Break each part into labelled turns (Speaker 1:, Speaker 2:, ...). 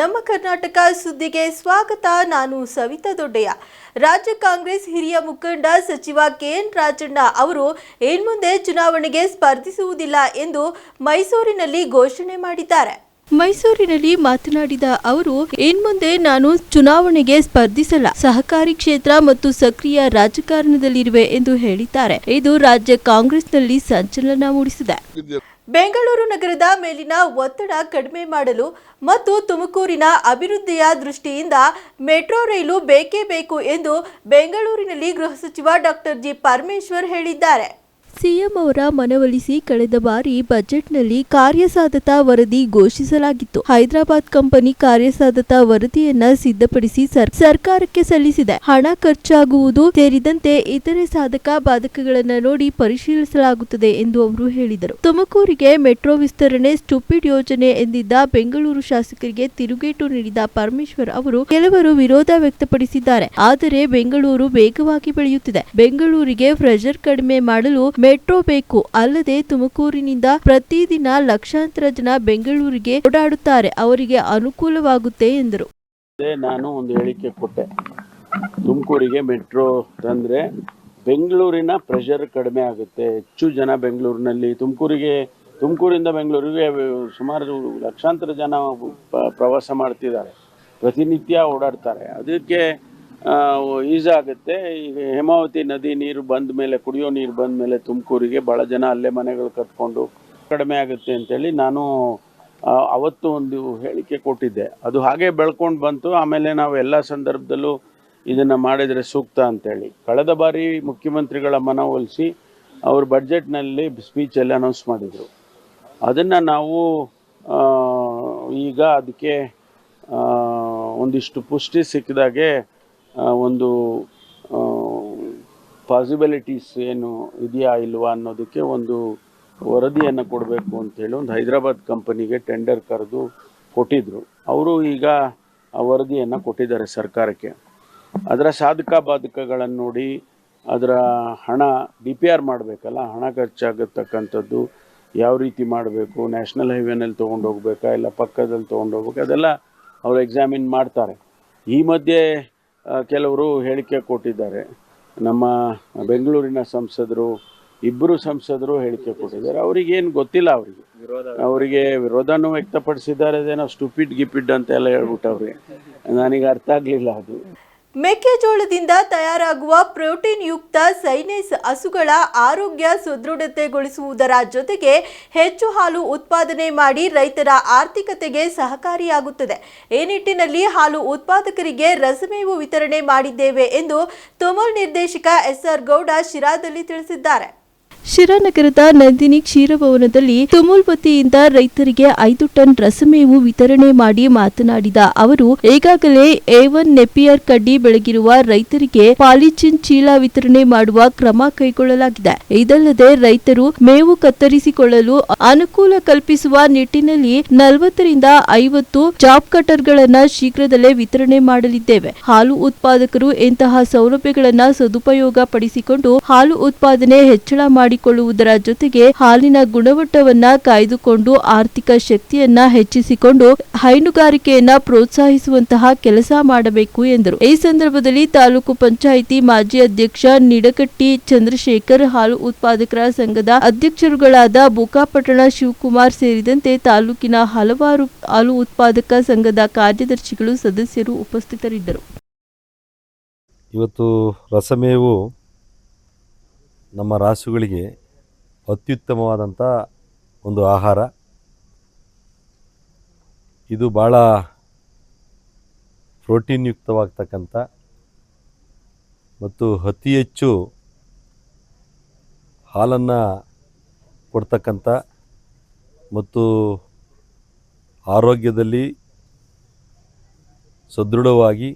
Speaker 1: ನಮ್ಮ ಕರ್ನಾಟಕ ಸುದ್ದಿಗೆ ಸ್ವಾಗತ. ನಾನು ಸವಿತಾ ದೊಡ್ಡಯ್ಯ. ರಾಜ್ಯ ಕಾಂಗ್ರೆಸ್ ಹಿರಿಯ ಮುಖಂಡ ಸಚಿವ ಕೆಎನ್ ರಾಜಣ್ಣ ಅವರು ಇನ್ಮುಂದೆ ಚುನಾವಣೆಗೆ ಸ್ಪರ್ಧಿಸುವುದಿಲ್ಲ ಎಂದು ಮೈಸೂರಿನಲ್ಲಿ ಘೋಷಣೆ ಮಾಡಿದ್ದಾರೆ. ಮೈಸೂರಿನಲ್ಲಿ ಮಾತನಾಡಿದ ಅವರು ಇನ್ಮುಂದೆ ನಾನು ಚುನಾವಣೆಗೆ ಸ್ಪರ್ಧಿಸಲ್ಲ. ಸಹಕಾರಿ ಕ್ಷೇತ್ರ ಮತ್ತು ಸಕ್ರಿಯ ರಾಜಕಾರಣದಲ್ಲಿರುವೆ ಎಂದು ಹೇಳಿದ್ದಾರೆ. ಇದು ರಾಜ್ಯ ಕಾಂಗ್ರೆಸ್ನಲ್ಲಿ ಸಂಚಲನ ಮೂಡಿಸಿದೆ. ಬೆಂಗಳೂರು ನಗರದ ಮೇಲಿನ ಒತ್ತಡ ಕಡಿಮೆ ಮಾಡಲು ಮತ್ತು ತುಮಕೂರಿನ ಅಭಿವೃದ್ಧಿಯ ದೃಷ್ಟಿಯಿಂದ ಮೆಟ್ರೋ ರೈಲು ಬೇಕೇ ಬೇಕು ಎಂದು ಬೆಂಗಳೂರಿನಲ್ಲಿ ಗೃಹ ಸಚಿವ ಡಾಕ್ಟರ್ ಜಿ ಪರಮೇಶ್ವರ್ ಹೇಳಿದ್ದಾರೆ. ಸಿಎಂ ಅವರ ಮನವೊಲಿಸಿ ಕಳೆದ ಬಾರಿ ಬಜೆಟ್ನಲ್ಲಿ ಕಾರ್ಯಸಾಧತಾ ವರದಿ ಘೋಷಿಸಲಾಗಿತ್ತು. ಹೈದರಾಬಾದ್ ಕಂಪನಿ ಕಾರ್ಯಸಾಧತಾ ವರದಿಯನ್ನ ಸಿದ್ಧಪಡಿಸಿ ಸರ್- ಸರ್ಕಾರಕ್ಕೆ ಸಲ್ಲಿಸಿದೆ. ಹಣ ಖರ್ಚಾಗುವುದು ಸೇರಿದಂತೆ ಇತರೆ ಸಾಧಕ ಬಾಧಕಗಳನ್ನು ನೋಡಿ ಪರಿಶೀಲಿಸಲಾಗುತ್ತದೆ ಎಂದು ಅವರು ಹೇಳಿದರು. ತುಮಕೂರಿಗೆ ಮೆಟ್ರೋ ವಿಸ್ತರಣೆ ಸ್ಟುಪಿಡ್ ಯೋಜನೆ ಎಂದಿದ್ದ ಬೆಂಗಳೂರು ಶಾಸಕರಿಗೆ ತಿರುಗೇಟು ನೀಡಿದ ಪರಮೇಶ್ವರ್ ಅವರು ಕೆಲವರು ವಿರೋಧ ವ್ಯಕ್ತಪಡಿಸಿದ್ದಾರೆ. ಆದರೆ ಬೆಂಗಳೂರು ವೇಗವಾಗಿ ಬೆಳೆಯುತ್ತಿದೆ. ಬೆಂಗಳೂರಿಗೆ ಪ್ರೆಷರ್ ಕಡಿಮೆ ಮಾಡಲು ಮೆಟ್ರೋ ಬೇಕು. ಅಲ್ಲದೆ ತುಮಕೂರಿನಿಂದ ಪ್ರತಿದಿನ ಲಕ್ಷಾಂತರ ಜನ ಬೆಂಗಳೂರಿಗೆ ಓಡಾಡುತ್ತಾರೆ. ಅವರಿಗೆ ಅನುಕೂಲವಾಗುತ್ತೆ ಎಂದರು.
Speaker 2: ನಾನು ಒಂದು ಹೇಳಿಕೆ ಕೊಟ್ಟೆ. ತುಮಕೂರಿಗೆ ಮೆಟ್ರೋ ತಂದ್ರೆ ಬೆಂಗಳೂರಿನ ಪ್ರೆಷರ್ ಕಡಿಮೆ ಆಗುತ್ತೆ. ಹೆಚ್ಚು ಜನ ಬೆಂಗಳೂರಿನಲ್ಲಿ ತುಮಕೂರಿಗೆ, ತುಮಕೂರಿಂದ ಬೆಂಗಳೂರಿಗೆ ಸುಮಾರು ಲಕ್ಷಾಂತರ ಜನ ಪ್ರವಾಸ ಮಾಡ್ತಿದ್ದಾರೆ. ಪ್ರತಿನಿತ್ಯ ಓಡಾಡ್ತಾರೆ. ಅದಕ್ಕೆ ಈಸ್ ಆಗುತ್ತೆ ಈಗ ಹೇಮಾವತಿ ನದಿ ನೀರು ಬಂದ ಮೇಲೆ, ಕುಡಿಯೋ ನೀರು ಬಂದ ಮೇಲೆ ತುಮಕೂರಿಗೆ ಭಾಳ ಜನ ಅಲ್ಲೇ ಮನೆಗಳು ಕಟ್ಕೊಂಡು ಕಡಿಮೆ ಆಗುತ್ತೆ ಅಂತೇಳಿ ನಾನು ಅವತ್ತು ಒಂದು ಹೇಳಿಕೆ ಕೊಟ್ಟಿದ್ದೆ. ಅದು ಹಾಗೆ ಬೆಳ್ಕೊಂಡು ಬಂತು. ಆಮೇಲೆ ನಾವು ಎಲ್ಲ ಸಂದರ್ಭದಲ್ಲೂ ಇದನ್ನು ಮಾಡಿದರೆ ಸೂಕ್ತ ಅಂತೇಳಿ. ಕಳೆದ ಬಾರಿ ಮುಖ್ಯಮಂತ್ರಿಗಳ ಮನವೊಲಿಸಿ ಅವರು ಬಡ್ಜೆಟ್ನಲ್ಲಿ ಸ್ಪೀಚಲ್ಲಿ ಅನೌನ್ಸ್ ಮಾಡಿದರು. ಅದನ್ನು ನಾವು ಈಗ ಅದಕ್ಕೆ ಒಂದಿಷ್ಟು ಪುಷ್ಟಿ ಸಿಕ್ಕಿದಾಗೆ ಒಂದು ಪಾಸಿಬಿಲಿಟೀಸ್ ಏನು ಇದೆಯಾ ಇಲ್ವಾ ಅನ್ನೋದಕ್ಕೆ ಒಂದು ವರದಿಯನ್ನು ಕೊಡಬೇಕು ಅಂತೇಳಿ ಒಂದು ಹೈದರಾಬಾದ್ ಕಂಪನಿಗೆ ಟೆಂಡರ್ ಕರೆದು ಕೊಟ್ಟಿದ್ದರು ಅವರು ಈಗ ಆ ವರದಿಯನ್ನು ಕೊಟ್ಟಿದ್ದಾರೆ ಸರ್ಕಾರಕ್ಕೆ. ಅದರ ಸಾಧಕ ಬಾಧಕಗಳನ್ನು ನೋಡಿ ಅದರ ಹಣ ಡಿ ಪಿ ಆರ್ ಮಾಡಬೇಕಲ್ಲ, ಹಣ ಖರ್ಚಾಗತಕ್ಕಂಥದ್ದು ಯಾವ ರೀತಿ ಮಾಡಬೇಕು ನ್ಯಾಷನಲ್ ಹೈವೇನಲ್ಲಿ ತೊಗೊಂಡೋಗ್ಬೇಕಾ ಇಲ್ಲ ಪಕ್ಕದಲ್ಲಿ ತೊಗೊಂಡು ಹೋಗ್ಬೇಕಾ, ಅದೆಲ್ಲ ಅವರು ಎಕ್ಸಾಮಿನ್ ಮಾಡ್ತಾರೆ. ಈ ಮಧ್ಯೆ ಕೆಲವರು ಹೇಳಿಕೆ ಕೊಟ್ಟಿದ್ದಾರೆ. ನಮ್ಮ ಬೆಂಗಳೂರಿನ ಸಂಸದರು, ಇಬ್ಬರು ಸಂಸದರು ಹೇಳಿಕೆ ಕೊಟ್ಟಿದ್ದಾರೆ. ಅವರಿಗೇನು ಗೊತ್ತಿಲ್ಲ ಅವರಿಗೆ. ಅವರಿಗೆ ವಿರೋಧನೂ ವ್ಯಕ್ತಪಡಿಸಿದ್ದಾರೆ. ಅದೇನೋ ಸ್ಟುಪಿಡ್ ಗಿಪಿಡ್ ಅಂತ ಎಲ್ಲ ಹೇಳ್ಬಿಟ್ಟವ್ರೆ. ನನಗೆ ಅರ್ಥ ಆಗಲಿಲ್ಲ ಅದು.
Speaker 1: ಮೆಕ್ಕೆಜೋಳದಿಂದ ತಯಾರಾಗುವ ಪ್ರೋಟೀನ್ ಯುಕ್ತ ಸೈನೇಸ್ ಹಸುಗಳ ಆರೋಗ್ಯ ಸುದೃಢತೆಗೊಳಿಸುವುದರ ಜೊತೆಗೆ ಹೆಚ್ಚು ಹಾಲು ಉತ್ಪಾದನೆ ಮಾಡಿ ರೈತರ ಆರ್ಥಿಕತೆಗೆ ಸಹಕಾರಿಯಾಗುತ್ತದೆ. ಈ ನಿಟ್ಟಿನಲ್ಲಿ ಹಾಲು ಉತ್ಪಾದಕರಿಗೆ ರಸಮೇವು ವಿತರಣೆ ಮಾಡಿದ್ದೇವೆ ಎಂದು ತುಮಲ್ ನಿರ್ದೇಶಕ ಎಸ್ಆರ್ ಗೌಡ ಶಿರಾದಲ್ಲಿ ತಿಳಿಸಿದ್ದಾರೆ. ಶಿರಾನಗರದ ನಂದಿನಿ ಕ್ಷೀರಭವನದಲ್ಲಿ ತುಮುಲ್ ವತಿಯಿಂದ ರೈತರಿಗೆ ಐದು ಟನ್ ರಸಮೇವು ವಿತರಣೆ ಮಾಡಿ ಮಾತನಾಡಿದ ಅವರು, ಈಗಾಗಲೇ ಎ ಒನ್ ನೆಪಿಯರ್ ಕಡ್ಡಿ ಬೆಳಗಿರುವ ರೈತರಿಗೆ ಪಾಲಿಚಿನ್ ಚೀಲ ವಿತರಣೆ ಮಾಡುವ ಕ್ರಮ ಕೈಗೊಳ್ಳಲಾಗಿದೆ. ಇದಲ್ಲದೆ ರೈತರು ಮೇವು ಕತ್ತರಿಸಿಕೊಳ್ಳಲು ಅನುಕೂಲ ಕಲ್ಪಿಸುವ ನಿಟ್ಟಿನಲ್ಲಿ ನಲವತ್ತರಿಂದ ಐವತ್ತು ಜಾಬ್ ಕಟರ್ಗಳನ್ನ ಶೀಘ್ರದಲ್ಲೇ ವಿತರಣೆ ಮಾಡಲಿದ್ದೇವೆ. ಹಾಲು ಉತ್ಪಾದಕರು ಇಂತಹ ಸೌಲಭ್ಯಗಳನ್ನ ಸದುಪಯೋಗ ಪಡಿಸಿಕೊಂಡು ಹಾಲು ಉತ್ಪಾದನೆ ಹೆಚ್ಚಳ ಮಾಡಿಕೊಳ್ಳುವುದರ ಜೊತೆಗೆ ಹಾಲಿನ ಗುಣಮಟ್ಟವನ್ನ ಕಾಯ್ದುಕೊಂಡು ಆರ್ಥಿಕ ಶಕ್ತಿಯನ್ನ ಹೆಚ್ಚಿಸಿಕೊಂಡು ಹೈನುಗಾರಿಕೆಯನ್ನ ಪ್ರೋತ್ಸಾಹಿಸುವಂತಹ ಕೆಲಸ ಮಾಡಬೇಕು ಎಂದರು. ಈ ಸಂದರ್ಭದಲ್ಲಿ ತಾಲೂಕು ಪಂಚಾಯಿತಿ ಮಾಜಿ ಅಧ್ಯಕ್ಷ ನಿಡಕಟ್ಟಿ ಚಂದ್ರಶೇಖರ್, ಹಾಲು ಉತ್ಪಾದಕರ ಸಂಘದ ಅಧ್ಯಕ್ಷರುಗಳಾದ ಬುಕಾಪಟ್ಟಣ ಶಿವಕುಮಾರ್ ಸೇರಿದಂತೆ ತಾಲೂಕಿನ ಹಲವಾರು ಹಾಲು ಉತ್ಪಾದಕ ಸಂಘದ ಕಾರ್ಯದರ್ಶಿಗಳು, ಸದಸ್ಯರು ಉಪಸ್ಥಿತರಿದ್ದರು.
Speaker 3: ಇವತ್ತು ರಸಮೇವು ನಮ್ಮ ರಾಸುಗಳಿಗೆ ಅತ್ಯುತ್ತಮವಾದಂಥ ಒಂದು ಆಹಾರ. ಇದು ಭಾಳ ಪ್ರೋಟೀನ್ ಯುಕ್ತವಾಗ್ತಕ್ಕಂಥ ಮತ್ತು ಅತಿ ಹೆಚ್ಚು ಹಾಲನ್ನು ಕೊಡ್ತಕ್ಕಂಥ ಮತ್ತು ಆರೋಗ್ಯದಲ್ಲಿ ಸದೃಢವಾಗಿ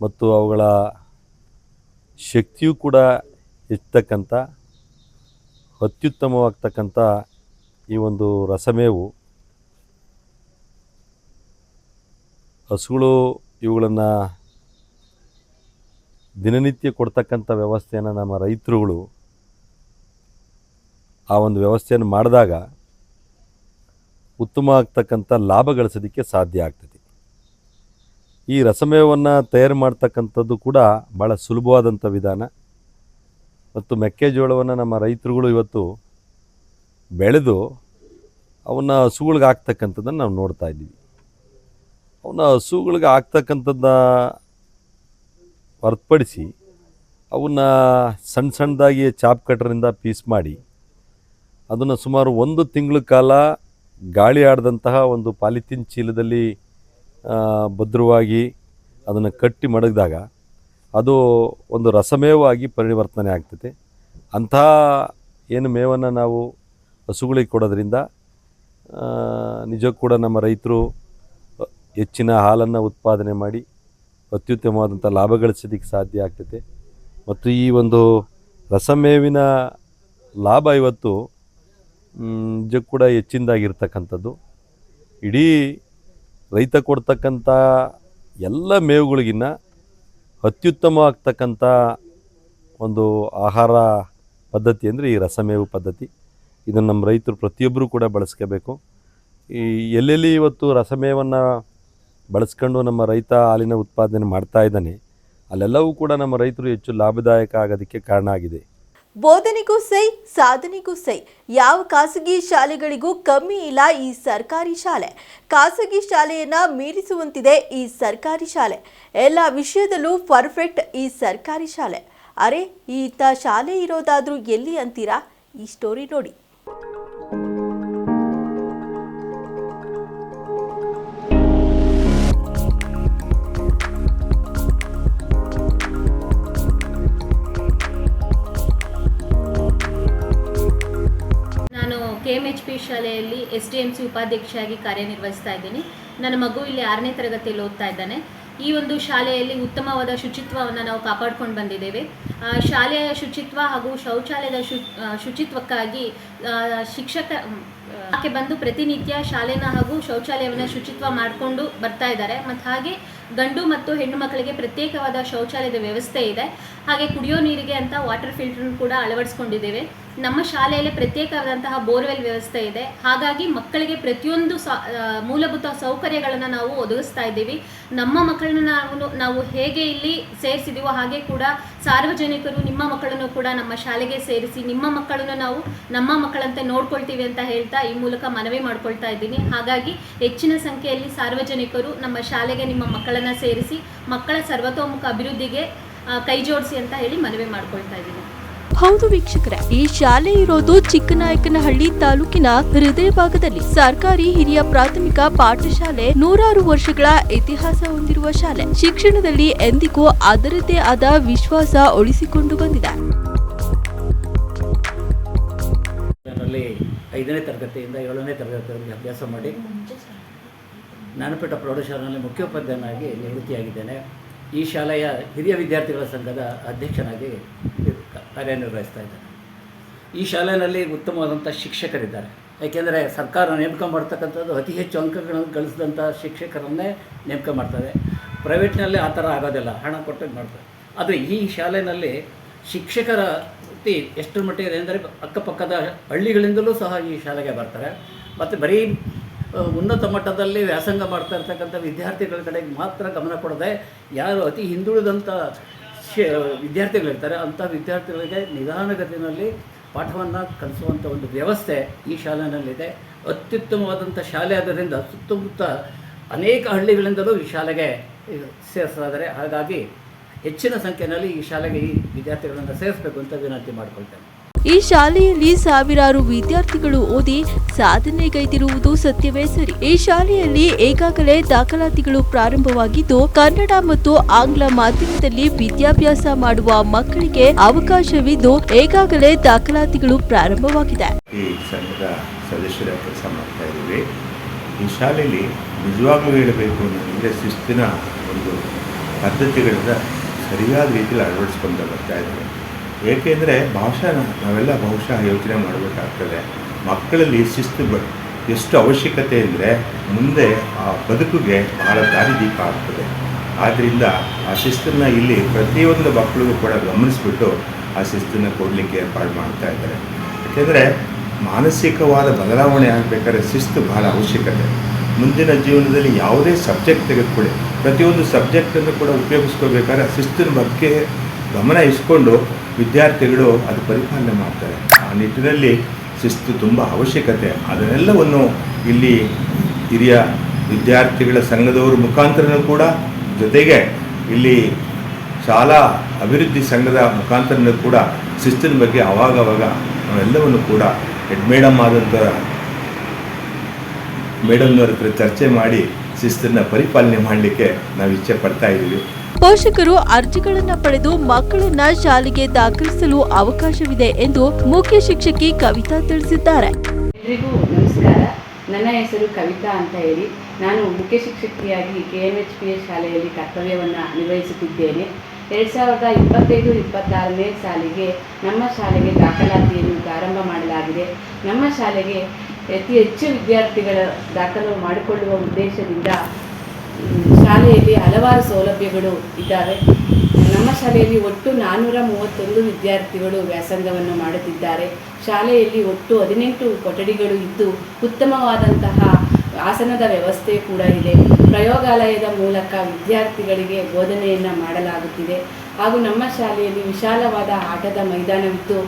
Speaker 3: ಮತ್ತು ಅವುಗಳ ಶಕ್ತಿಯೂ ಕೂಡ ಹೆಚ್ಚತಕ್ಕಂಥ ಅತ್ಯುತ್ತಮವಾಗ್ತಕ್ಕಂಥ ಈ ಒಂದು ರಸಮೇವು. ಹಸುಗಳು ಇವುಗಳನ್ನು ದಿನನಿತ್ಯ ಕೊಡ್ತಕ್ಕಂಥ ವ್ಯವಸ್ಥೆಯನ್ನು ನಮ್ಮ ರೈತರುಗಳು ಆ ಒಂದು ವ್ಯವಸ್ಥೆಯನ್ನು ಮಾಡಿದಾಗ ಉತ್ತಮ ಆಗ್ತಕ್ಕಂಥ ಲಾಭ ಗಳಿಸೋದಕ್ಕೆ ಸಾಧ್ಯ ಆಗ್ತದೆ. ಈ ರಸಮೇವನ್ನು ತಯಾರು ಮಾಡ್ತಕ್ಕಂಥದ್ದು ಕೂಡ ಭಾಳ ಸುಲಭವಾದಂಥ ವಿಧಾನ. ಮತ್ತು ಮೆಕ್ಕೆಜೋಳವನ್ನು ನಮ್ಮ ರೈತರುಗಳು ಇವತ್ತು ಬೆಳೆದು ಅವನ್ನ ಹಸುಗಳಿಗೆ ಹಾಕ್ತಕ್ಕಂಥದ್ದನ್ನು ನಾವು ನೋಡ್ತಾ ಇದ್ದೀವಿ. ಅವನ್ನ ಹಸುಗಳಿಗೆ ಹಾಕ್ತಕ್ಕಂಥದ್ದ ಹೊರತುಪಡಿಸಿ ಅವನ್ನ ಸಣ್ಣ ಸಣ್ಣದಾಗಿ ಚಾಪ್ ಕಟ್ರಿಂದ ಪೀಸ್ ಮಾಡಿ ಅದನ್ನು ಸುಮಾರು ಒಂದು ತಿಂಗಳ ಕಾಲ ಗಾಳಿ ಆಡದಂತಹ ಒಂದು ಪಾಲಿಥೀನ್ ಚೀಲದಲ್ಲಿ ಭದ್ರವಾಗಿ ಅದನ್ನು ಕಟ್ಟಿ ಮಡಗಿದಾಗ ಅದು ಒಂದು ರಸಮೇವಾಗಿ ಪರಿವರ್ತನೆ ಆಗ್ತದೆ. ಅಂಥ ಏನು ಮೇವನ್ನು ನಾವು ಹಸುಗಳಿಗೆ ಕೊಡೋದ್ರಿಂದ ನಿಜ ಕೂಡ ನಮ್ಮ ರೈತರು ಹೆಚ್ಚಿನ ಹಾಲನ್ನು ಉತ್ಪಾದನೆ ಮಾಡಿ ಅತ್ಯುತ್ತಮವಾದಂಥ ಲಾಭ ಗಳಿಸೋದಕ್ಕೆ ಸಾಧ್ಯ ಆಗ್ತದೆ. ಮತ್ತು ಈ ಒಂದು ರಸಮೇವಿನ ಲಾಭ ಇವತ್ತು ನಿಜಕ್ಕೂ ಕೂಡ ಹೆಚ್ಚಿನದಾಗಿರ್ತಕ್ಕಂಥದ್ದು. ಇಡೀ ರೈತ ಕೊಡ್ತಕ್ಕಂಥ ಎಲ್ಲ ಮೇವುಗಳಿಗಿನ್ನ ಅತ್ಯುತ್ತಮವಾಗ್ತಕ್ಕಂಥ ಒಂದು ಆಹಾರ ಪದ್ಧತಿ ಅಂದರೆ ಈ ರಸಮೇವು ಪದ್ಧತಿ. ಇದನ್ನು ನಮ್ಮ ರೈತರು ಪ್ರತಿಯೊಬ್ಬರು ಕೂಡ ಬಳಸ್ಕೋಬೇಕು. ಈ ಎಲ್ಲೆಲ್ಲಿ ಇವತ್ತು ರಸಮೇವನ್ನು ಬಳಸ್ಕೊಂಡು ನಮ್ಮ ರೈತ ಹಾಲಿನ ಉತ್ಪಾದನೆ ಮಾಡ್ತಾ ಇದ್ದಾನೆ, ಅಲ್ಲೆಲ್ಲವೂ ಕೂಡ ನಮ್ಮ ರೈತರು ಹೆಚ್ಚು ಲಾಭದಾಯಕ ಆಗೋದಕ್ಕೆ ಕಾರಣ ಆಗಿದೆ.
Speaker 1: ಬೋಧನೆಗೂ ಸೈ, ಸಾಧನೆಗೂ ಸೈ. ಯಾವ ಖಾಸಗಿ ಶಾಲೆಗಳಿಗೂ ಕಮ್ಮಿ ಇಲ್ಲ ಈ ಸರ್ಕಾರಿ ಶಾಲೆ. ಖಾಸಗಿ ಶಾಲೆಯನ್ನ ಮೀರಿಸುವಂತಿದೆ ಈ ಸರ್ಕಾರಿ ಶಾಲೆ. ಎಲ್ಲ ವಿಷಯದಲ್ಲೂ ಪರ್ಫೆಕ್ಟ್ ಈ ಸರ್ಕಾರಿ ಶಾಲೆ. ಅರೆ, ಈತ ಶಾಲೆ ಇರೋದಾದ್ರೂ ಎಲ್ಲಿ ಅಂತೀರಾ? ಈ ಸ್ಟೋರಿ ನೋಡಿ.
Speaker 4: ಕೆ ಎಚ್ ಪಿ ಶಾಲೆಯಲ್ಲಿ ಎಸ್ ಡಿ ಎಂ ಸಿ ಉಪಾಧ್ಯಕ್ಷೆಯಾಗಿ ಕಾರ್ಯನಿರ್ವಹಿಸ್ತಾ ಇದ್ದೀನಿ. ನನ್ನ ಮಗು ಇಲ್ಲಿ ಆರನೇ ತರಗತಿಯಲ್ಲಿ ಓದ್ತಾ ಇದ್ದಾನೆ. ಈ ಒಂದು ಶಾಲೆಯಲ್ಲಿ ಉತ್ತಮವಾದ ಶುಚಿತ್ವವನ್ನು ನಾವು ಕಾಪಾಡ್ಕೊಂಡು ಬಂದಿದ್ದೇವೆ. ಶಾಲೆಯ ಶುಚಿತ್ವ ಹಾಗೂ ಶೌಚಾಲಯದ ಶು ಶುಚಿತ್ವಕ್ಕಾಗಿ ಶಿಕ್ಷಕ ಆಕೆ ಬಂದು ಪ್ರತಿನಿತ್ಯ ಶಾಲೆನ ಹಾಗೂ ಶೌಚಾಲಯವನ್ನು ಶುಚಿತ್ವ ಮಾಡಿಕೊಂಡು ಬರ್ತಾ ಇದ್ದಾರೆ. ಮತ್ತು ಹಾಗೆ ಗಂಡು ಮತ್ತು ಹೆಣ್ಣು ಮಕ್ಕಳಿಗೆ ಪ್ರತ್ಯೇಕವಾದ ಶೌಚಾಲಯದ ವ್ಯವಸ್ಥೆ ಇದೆ. ಹಾಗೆ ಕುಡಿಯೋ ನೀರಿಗೆ ಅಂತ ವಾಟರ್ ಫಿಲ್ಟರ್ ಕೂಡ ಅಳವಡಿಸ್ಕೊಂಡಿದ್ದೇವೆ. ನಮ್ಮ ಶಾಲೆಯಲ್ಲಿ ಪ್ರತ್ಯೇಕವಾದಂತಹ ಬೋರ್ವೆಲ್ ವ್ಯವಸ್ಥೆ ಇದೆ. ಹಾಗಾಗಿ ಮಕ್ಕಳಿಗೆ ಪ್ರತಿಯೊಂದು ಮೂಲಭೂತ ಸೌಕರ್ಯಗಳನ್ನು ನಾವು ಒದಗಿಸ್ತಾ ಇದ್ದೀವಿ. ನಮ್ಮ ಮಕ್ಕಳನ್ನು ನಾವು ನಾವು ಹೇಗೆ ಇಲ್ಲಿ ಸೇರಿಸಿದೀವೋ ಹಾಗೆ ಕೂಡ ಸಾರ್ವಜನಿಕರು ನಿಮ್ಮ ಮಕ್ಕಳನ್ನು ಕೂಡ ನಮ್ಮ ಶಾಲೆಗೆ ಸೇರಿಸಿ, ನಿಮ್ಮ ಮಕ್ಕಳನ್ನು ನಾವು ನಮ್ಮ ಮಕ್ಕಳಂತೆ ನೋಡ್ಕೊಳ್ತೀವಿ ಅಂತ ಹೇಳ್ತಾ ಈ ಮೂಲಕ ಮನವಿ ಮಾಡ್ಕೊಳ್ತಾ ಇದ್ದೀನಿ. ಹಾಗಾಗಿ ಹೆಚ್ಚಿನ ಸಂಖ್ಯೆಯಲ್ಲಿ ಸಾರ್ವಜನಿಕರು ನಮ್ಮ ಶಾಲೆಗೆ ನಿಮ್ಮ ಮಕ್ಕಳನ್ನು ಸೇರಿಸಿ, ಮಕ್ಕಳ ಸರ್ವತೋಮುಖ ಅಭಿವೃದ್ಧಿಗೆ ಕೈ ಜೋಡಿಸಿ ಅಂತ ಹೇಳಿ ಮನವಿ ಮಾಡ್ಕೊಳ್ತಾ ಇದ್ದೀನಿ.
Speaker 1: ಹೌದು ವೀಕ್ಷಕರ, ಈ ಶಾಲೆ ಇರೋದು ಚಿಕ್ಕನಾಯಕನಹಳ್ಳಿ ತಾಲೂಕಿನ ಹೃದಯ ಭಾಗದಲ್ಲಿ. ಸರ್ಕಾರಿ ಹಿರಿಯ ಪ್ರಾಥಮಿಕ ಪಾಠಶಾಲೆ ನೂರಾರು ವರ್ಷಗಳ ಇತಿಹಾಸ ಹೊಂದಿರುವ ಶಾಲೆ. ಶಿಕ್ಷಣದಲ್ಲಿ ಎಂದಿಗೂ ಅದರದೇ ಆದ ವಿಶ್ವಾಸ ಉಳಿಸಿಕೊಂಡು ಬಂದಿದೆ.
Speaker 5: ಐದನೇ ತರಗತಿಯಿಂದ ಏಳನೇ ತರಗತಿವರೆಗೆ ಅಭ್ಯಾಸ ಮಾಡಿ. ಜ್ಞಾನಪೀಠ ಪ್ರೌಢಶಾಲೆಯಲ್ಲಿ ಮುಖ್ಯೋಪಾಧ್ಯಾಯನಾಗಿ ನಿವೃತ್ತಿಯಾಗಿದ್ದೇನೆ. ಈ ಶಾಲೆಯ ಹಿರಿಯ ವಿದ್ಯಾರ್ಥಿಗಳ ಸಂಘದ ಅಧ್ಯಕ್ಷನಾಗಿ ಕಾರ್ಯನಿರ್ವಹಿಸ್ತಾ ಇದ್ದಾರೆ. ಈ ಶಾಲೆಯಲ್ಲಿ ಉತ್ತಮವಾದಂಥ ಶಿಕ್ಷಕರಿದ್ದಾರೆ. ಯಾಕೆಂದರೆ ಸರ್ಕಾರ ನೇಮಕ ಮಾಡ್ತಕ್ಕಂಥದ್ದು ಅತಿ ಹೆಚ್ಚು ಅಂಕಗಳನ್ನು ಗಳಿಸಿದಂಥ ಶಿಕ್ಷಕರನ್ನೇ ನೇಮಕ ಮಾಡ್ತಾರೆ ಪ್ರೈವೇಟ್ನಲ್ಲಿ ಆ ಥರ ಆಗೋದಿಲ್ಲ, ಹಣ ಕೊಟ್ಟು ಮಾಡ್ತಾರೆ. ಆದರೆ ಈ ಶಾಲೆಯಲ್ಲಿ ಶಿಕ್ಷಕರ ವೃತ್ತಿ ಎಷ್ಟರ ಮಟ್ಟಿಗೆ ಅಂದರೆ ಅಕ್ಕಪಕ್ಕದ ಹಳ್ಳಿಗಳಿಂದಲೂ ಸಹ ಈ ಶಾಲೆಗೆ ಬರ್ತಾರೆ. ಮತ್ತು ಬರೀ ಉನ್ನತ ಮಟ್ಟದಲ್ಲಿ ವ್ಯಾಸಂಗ ಮಾಡ್ತಾ ಇರ್ತಕ್ಕಂಥ ವಿದ್ಯಾರ್ಥಿಗಳ ಕಡೆಗೆ ಮಾತ್ರ ಗಮನ ಕೊಡದೆ ಯಾರು ಅತಿ ಹಿಂದುಳಿದಂಥ ವಿದ್ಯಾರ್ಥಿಗಳಿರ್ತಾರೆ, ಅಂಥ ವಿದ್ಯಾರ್ಥಿಗಳಿಗೆ ನಿಧಾನಗತಿಯಲ್ಲಿ ಪಾಠವನ್ನು ಕಲಿಸುವಂಥ ಒಂದು ವ್ಯವಸ್ಥೆ ಈ ಶಾಲೆಯಲ್ಲಿದೆ. ಅತ್ಯುತ್ತಮವಾದಂಥ ಶಾಲೆ ಆದ್ದರಿಂದ ಸುತ್ತಮುತ್ತ ಅನೇಕ ಹಳ್ಳಿಗಳಿಂದಲೂ ಈ ಶಾಲೆಗೆ ಸೇರಿಸಲಾದರೆ, ಹಾಗಾಗಿ ಹೆಚ್ಚಿನ ಸಂಖ್ಯೆಯಲ್ಲಿ ಈ ಶಾಲೆಗೆ ಈ ವಿದ್ಯಾರ್ಥಿಗಳನ್ನು ಸೇರಿಸಬೇಕು ಅಂತ ವಿನಂತಿ ಮಾಡಿಕೊಳ್ತೇನೆ.
Speaker 1: ಈ ಶಾಲೆಯಲ್ಲಿ ಸಾವಿರಾರು ವಿದ್ಯಾರ್ಥಿಗಳು ಓದಿ ಸಾಧನೆಗೈದಿರುವುದು ಸತ್ಯವೇ ಸರಿ. ಈ ಶಾಲೆಯಲ್ಲಿ ಈಗಾಗಲೇ ದಾಖಲಾತಿಗಳು ಪ್ರಾರಂಭವಾಗಿದ್ದು, ಕನ್ನಡ ಮತ್ತು ಆಂಗ್ಲ ಮಾಧ್ಯಮದಲ್ಲಿ ವಿದ್ಯಾಭ್ಯಾಸ ಮಾಡುವ ಮಕ್ಕಳಿಗೆ ಅವಕಾಶವಿದ್ದು, ಈಗಾಗಲೇ ದಾಖಲಾತಿಗಳು ಪ್ರಾರಂಭವಾಗಿದೆ.
Speaker 6: ಈ ಸಂಘದ ಸದಸ್ಯರ ಈ ಶಾಲೆಯಲ್ಲಿ ನಿಜವಾಗ್ಲೂ ಹೇಳಬೇಕು ಅಂದರೆ ಶಿಸ್ತಿನ ಒಂದು ಪದ್ಧತಿಗಳಿಂದ ಸರಿಯಾದ ರೀತಿಯಲ್ಲಿ ಅಳವಡಿಸ್ಕೊಂಡು ಬರ್ತಾ ಇದ್ದಾರೆ. ಏಕೆಂದರೆ ಭಾಷಾ ನಾವೆಲ್ಲ ಬಹುಶಃ ಯೋಚನೆ ಮಾಡಬೇಕಾಗ್ತದೆ. ಮಕ್ಕಳಲ್ಲಿ ಶಿಸ್ತು ಬ ಎಷ್ಟು ಅವಶ್ಯಕತೆ ಅಂದರೆ ಮುಂದೆ ಆ ಬದುಕಿಗೆ ಬಹಳ ದಾರಿದೀಪ ಆಗ್ತದೆ. ಆದ್ದರಿಂದ ಆ ಶಿಸ್ತನ್ನು ಇಲ್ಲಿ ಪ್ರತಿಯೊಂದು ಮಕ್ಕಳಿಗೂ ಕೂಡ ಗಮನಿಸ್ಬಿಟ್ಟು ಆ ಶಿಸ್ತನ್ನು ಕೊಡಲಿಕ್ಕೆ ಏರ್ಪಾಡು ಮಾಡ್ತಾ ಇದ್ದಾರೆ. ಯಾಕೆಂದರೆ ಮಾನಸಿಕವಾದ ಬದಲಾವಣೆ ಆಗಬೇಕಾದ್ರೆ ಶಿಸ್ತು ಬಹಳ ಅವಶ್ಯಕತೆ. ಮುಂದಿನ ಜೀವನದಲ್ಲಿ ಯಾವುದೇ ಸಬ್ಜೆಕ್ಟ್ ತೆಗೆದುಕೊಳ್ಳಿ. ಪ್ರತಿಯೊಂದು ಸಬ್ಜೆಕ್ಟನ್ನು ಕೂಡ ಉಪಯೋಗಿಸ್ಕೋಬೇಕಾದ್ರೆ ಶಿಸ್ತಿನ ಬಗ್ಗೆ ಗಮನ ಇಸ್ಕೊಂಡು ವಿದ್ಯಾರ್ಥಿಗಳು ಅದು ಪರಿಪಾಲನೆ ಮಾಡ್ತಾರೆ. ಆ ನಿಟ್ಟಿನಲ್ಲಿ ಶಿಸ್ತು ತುಂಬ ಅವಶ್ಯಕತೆ. ಅದನ್ನೆಲ್ಲವನ್ನು ಇಲ್ಲಿ ಹಿರಿಯ ವಿದ್ಯಾರ್ಥಿಗಳ ಸಂಘದವರ ಮುಖಾಂತರನೂ ಕೂಡ ಜೊತೆಗೆ ಇಲ್ಲಿ ಶಾಲಾ ಅಭಿವೃದ್ಧಿ ಸಂಘದ ಮುಖಾಂತರನೂ ಕೂಡ ಶಿಸ್ತಿನ ಬಗ್ಗೆ ಅವಾಗವಾಗ ನಾವೆಲ್ಲವನ್ನು ಕೂಡ ಹೆಡ್ ಮೇಡಮ್ ಆದಂಥ ಮೇಡಮ್ನವ್ರ ಹತ್ರ ಚರ್ಚೆ ಮಾಡಿ ಶಿಸ್ತನ್ನು ಪರಿಪಾಲನೆ ಮಾಡಲಿಕ್ಕೆ ನಾವು ಇಚ್ಛೆ ಪಡ್ತಾ ಇದ್ದೀವಿ.
Speaker 1: ಪೋಷಕರು ಅರ್ಜಿಗಳನ್ನು ಪಡೆದು ಮಕ್ಕಳನ್ನ ಶಾಲೆಗೆ ದಾಖಲಿಸಲು ಅವಕಾಶವಿದೆ ಎಂದು ಮುಖ್ಯ ಶಿಕ್ಷಕಿ ಕವಿತಾ ತಿಳಿಸಿದ್ದಾರೆ.
Speaker 7: ಎಲ್ರಿಗೂ ನಮಸ್ಕಾರ. ನನ್ನ ಹೆಸರು ಕವಿತಾ ಅಂತ ಹೇಳಿ. ನಾನು ಮುಖ್ಯ ಶಿಕ್ಷಕಿಯಾಗಿ K M H P S ಶಾಲೆಯಲ್ಲಿ ಕರ್ತವ್ಯವನ್ನು ನಿರ್ವಹಿಸುತ್ತಿದ್ದೇನೆ. ಎರಡು ಸಾವಿರದ ಇಪ್ಪತ್ತೈದು, ಇಪ್ಪತ್ತಾರನೇ ಸಾಲಿಗೆ ನಮ್ಮ ಶಾಲೆಗೆ ದಾಖಲಾತಿಯನ್ನು ಪ್ರಾರಂಭ ಮಾಡಲಾಗಿದೆ. ನಮ್ಮ ಶಾಲೆಗೆ ಅತಿ ಹೆಚ್ಚು ವಿದ್ಯಾರ್ಥಿಗಳ ದಾಖಲು ಮಾಡಿಕೊಳ್ಳುವ ಉದ್ದೇಶದಿಂದ ಶಾಲೆಯಲ್ಲಿ ಹಲವಾರು ಸೌಲಭ್ಯಗಳು ಇದ್ದಾವೆ. ನಮ್ಮ ಶಾಲೆಯಲ್ಲಿ ಒಟ್ಟು ನಾನ್ನೂರ ಮೂವತ್ತೊಂದು ವಿದ್ಯಾರ್ಥಿಗಳು ವ್ಯಾಸಂಗವನ್ನು ಮಾಡುತ್ತಿದ್ದಾರೆ. ಶಾಲೆಯಲ್ಲಿ ಒಟ್ಟು ಹದಿನೆಂಟು ಕೊಠಡಿಗಳು ಇದ್ದು, ಉತ್ತಮವಾದಂತಹ ಆಸನದ ವ್ಯವಸ್ಥೆ ಕೂಡ ಇದೆ. ಪ್ರಯೋಗಾಲಯದ ಮೂಲಕ ವಿದ್ಯಾರ್ಥಿಗಳಿಗೆ ಬೋಧನೆಯನ್ನು ಮಾಡಲಾಗುತ್ತಿದೆ. ಹಾಗೂ ನಮ್ಮ ಶಾಲೆಯಲ್ಲಿ ವಿಶಾಲವಾದ ಆಟದ ಮೈದಾನವಿದ್ದು,